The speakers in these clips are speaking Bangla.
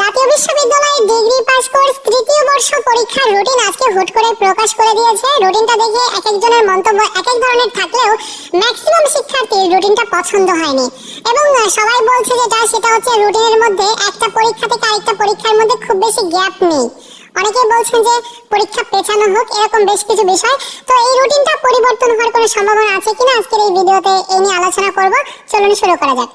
জাতীয় বিশ্ববিদ্যালয়ের ডিগ্রি পাস কোর্স তৃতীয় বর্ষ পরীক্ষার রুটিন আজকে হুট করে প্রকাশ করে দিয়েছে। রুটিনটা দেখে এক একজনের মন্তব্য এক এক ধরনের থাকলেও ম্যাক্সিমাম শিক্ষার্থীর রুটিনটা পছন্দ হয়নি। এবং সবাই বলছে যেটা সেটা হচ্ছে রুটিনের মধ্যে একটা পরীক্ষা থেকে আরেকটা পরীক্ষার মধ্যে খুব বেশি গ্যাপ নেই। অনেকে বলছেন যে পরীক্ষা পেছানো হোক, এরকম বেশ কিছু বিষয়। তো এই রুটিনটা পরিবর্তন হওয়ার কোনো সম্ভাবনা আছে কিনা আজকের এই ভিডিওতে এই নিয়ে আলোচনা করব। চলুন শুরু করা যাক।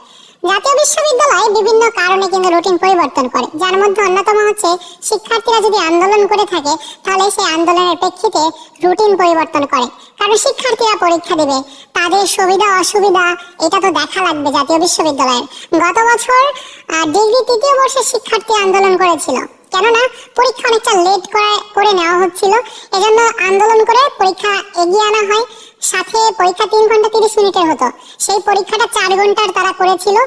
জাতীয় বিশ্ববিদ্যালয় বিভিন্ন কারণে কিন্তু রুটিন পরিবর্তন করে। যার মধ্যে অন্যতম হচ্ছে, শিক্ষার্থীরা যদি আন্দোলন করে থাকে, তাহলে সেই আন্দোলনের প্রেক্ষিতে রুটিন পরিবর্তন করে। কারণ শিক্ষার্থীরা পরীক্ষা দেবে, তাদের সুবিধা, অসুবিধা, এটা তো দেখা লাগবে জাতীয় বিশ্ববিদ্যালয়ের। গত বছর ডিগ্রি তৃতীয় বর্ষের শিক্ষার্থী আন্দোলন করেছিল। কেননা, পরীক্ষা অনেকটা লেট করে করে নেওয়া হচ্ছিল। এজন্য আন্দোলন করে পরীক্ষা এগিয়ে আনা হয়। সাথে পরীক্ষা তিন ঘণ্টা তিরিশ মিনিটের হতো। সেই পরীক্ষাটা চার ঘণ্টার তারা করেছিল।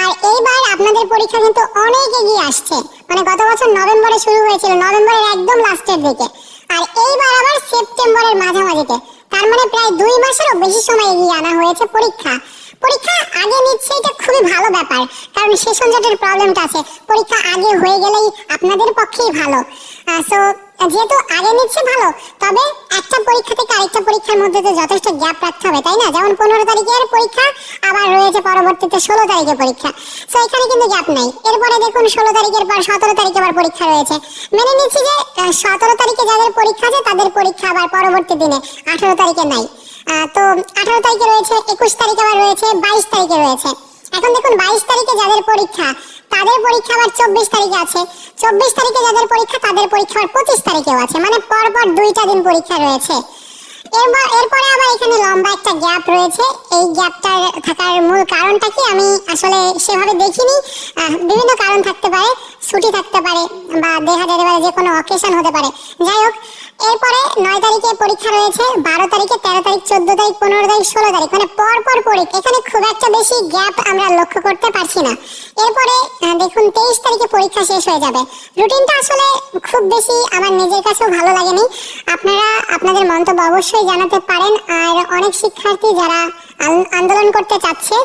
আর এইবার আপনাদের পরীক্ষা কিন্তু অনেক এগিয়ে আসছে। মানে গত বছর নভেম্বরে শুরু হয়েছিল, নভেম্বরের একদম লাস্টের দিকে। আর এইবার আবার সেপ্টেম্বরের মাঝামাঝিতে। তার মানে প্রায় দুই মাসেরও বেশি সময় এগিয়ে আনা হয়েছে পরীক্ষা। পরীক্ষা আগে নিচ্ছে এটা খুবই ভালো ব্যাপার। কারণ সেশন জটের প্রবলেমটা আছে। পরীক্ষা আগে হয়ে গেলেই আপনাদের পক্ষেই ভালো। সো যেহেতু আগে নিচ্ছে ভালো, তবে একটা পরীক্ষা থেকে আরেকটা পরীক্ষার মধ্যে তো যথেষ্ট গ্যাপ রাখতে হবে, তাই না? যেমন পনেরো তারিখের পরীক্ষা, আবার রয়েছে পরবর্তীতে ষোলো তারিখের পরীক্ষা। সো এখানে কিন্তু গ্যাপ নাই। এরপরে দেখুন ষোলো তারিখের পর সতেরো তারিখে আবার পরীক্ষা রয়েছে। মেনে নিচ্ছি যে সতেরো তারিখে যাদের পরীক্ষা আছে, তাদের পরীক্ষা আবার পরবর্তী দিনে, আঠেরো তারিখে নাই। তো আঠারো তারিখে রয়েছে, একুশ তারিখে আবার রয়েছে, বাইশ তারিখে রয়েছে। এখন দেখুন বাইশ তারিখে যাদের পরীক্ষা তাদের পরীক্ষা আবার চব্বিশ তারিখে আছে। চব্বিশ তারিখে যাদের পরীক্ষা, তাদের পরীক্ষা আবার পঁচিশ তারিখেও আছে। মানে পরপর পর দুইটা দিন পরীক্ষা রয়েছে। এরপর, এরপরে আবার এখানে লম্বা একটা গ্যাপ রয়েছে। এই গ্যাপটার থাকার মূল কারণটা কি? আমি আসলে সেভাবে দেখিনি। বিভিন্ন কারণ থাকতে পারে। ছুটি থাকতে পারে বা দেখা যেতে পারে যে কোনো অকেশন হতে পারে। যাই হোক, এরপরে নয় তারিখে পরীক্ষা রয়েছে, বারো তারিখে তেরো তারিখ, চোদ্দ তারিখ, পনেরো তারিখ, ষোলো তারিখ মানে পর পর পরীক্ষা এখানে খুব একটা বেশি গ্যাপ আমরা লক্ষ্য করতে পারছি না। এরপরে দেখুন, তেইশ তারিখে পরীক্ষা শেষ হয়ে যাবে। রুটিনটা আসলে খুব বেশি আমার নিজের কাছেও ভালো লাগেনি। আপনারা, আপনাদের মন্তব্য অবশ্যই জানাতে পারেন। আর অনেক শিক্ষার্থী যারা আন্দোলন করতে চাচ্ছে।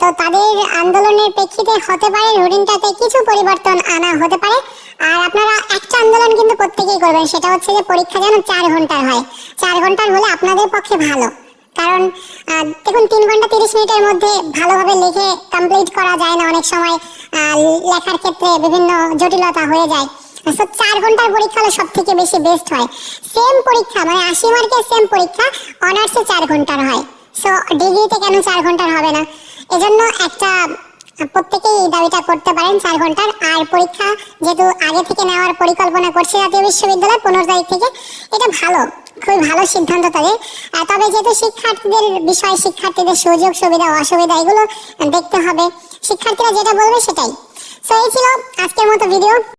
তো তাদের আন্দোলনের প্রেক্ষিতে হতে পারে রুটিনটাতে কিছু পরিবর্তন আনা হতে পারে। আর আপনারা একটা আন্দোলন কিন্তু প্রত্যেকেই করবেন সেটা হচ্ছে যে পরীক্ষা যেন চার ঘণ্টার হয়। চার ঘণ্টার হলে আপনাদের পক্ষে ভালো। কারণ দেখুন তিন ঘণ্টা তিরিশ মিনিটের মধ্যে ভালোভাবে লিখে কমপ্লিট করা যায় না অনেক সময়। লেখার ক্ষেত্রে বিভিন্ন জটিলতা হয়ে যায়। So, চার ঘণ্টার পরীক্ষা হলে সব থেকে বেশি বেস্ট হয়। সেম পরীক্ষা মানে আশি মার্কের সেম পরীক্ষা অনার্সে চার ঘণ্টার হয়। সো ডিগ্রিতে কেন চার ঘণ্টার হবে না? এজন্য একটা, প্রত্যেকেই এই দাবিটা করতে পারেন চার ঘণ্টার। আর পরীক্ষা যেহেতু আগে থেকে নেওয়ার পরিকল্পনা করছে জাতীয় বিশ্ববিদ্যালয়, পনেরো তারিখ থেকে, এটা ভালো, খুবই ভালো সিদ্ধান্ত তাদের। তবে যেহেতু শিক্ষার্থীদের বিষয়, শিক্ষার্থীদের সুযোগ সুবিধা, অসুবিধা, এগুলো দেখতে হবে। শিক্ষার্থীরা যেটা বলবে সেটাই। তো এই ছিল আজকের মতো ভিডিও